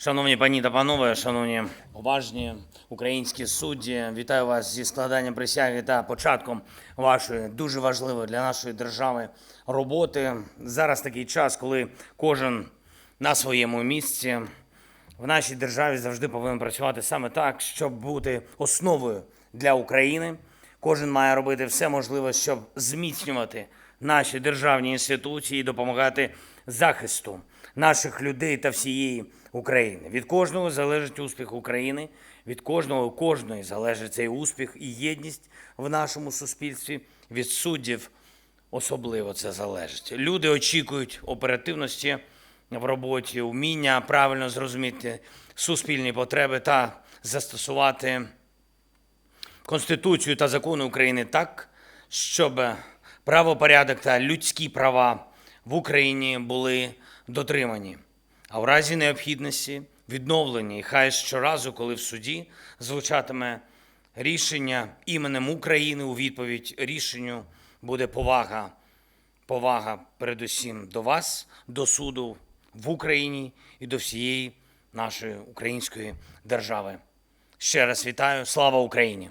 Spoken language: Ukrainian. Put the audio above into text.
Шановні пані та панове, шановні поважні українські судді, вітаю вас зі складанням присяги та початком вашої дуже важливої для нашої держави роботи. Зараз такий час, коли кожен на своєму місці в нашій державі завжди повинен працювати саме так, щоб бути основою для України. Кожен має робити все можливе, щоб зміцнювати наші державні інституції і допомагати захисту наших людей та всієї України. Від кожного залежить успіх України, від кожного кожної залежить цей успіх і єдність в нашому суспільстві. Від суддів особливо це залежить. Люди очікують оперативності в роботі, вміння правильно зрозуміти суспільні потреби та застосувати Конституцію та закони України так, щоб правопорядок та людські права в Україні були дотримані, а в разі необхідності відновлені. І хай щоразу, коли в суді звучатиме рішення іменем України у відповідь рішенню буде повага, повага передусім до вас, до суду в Україні і до всієї нашої української держави. Ще раз вітаю. Слава Україні!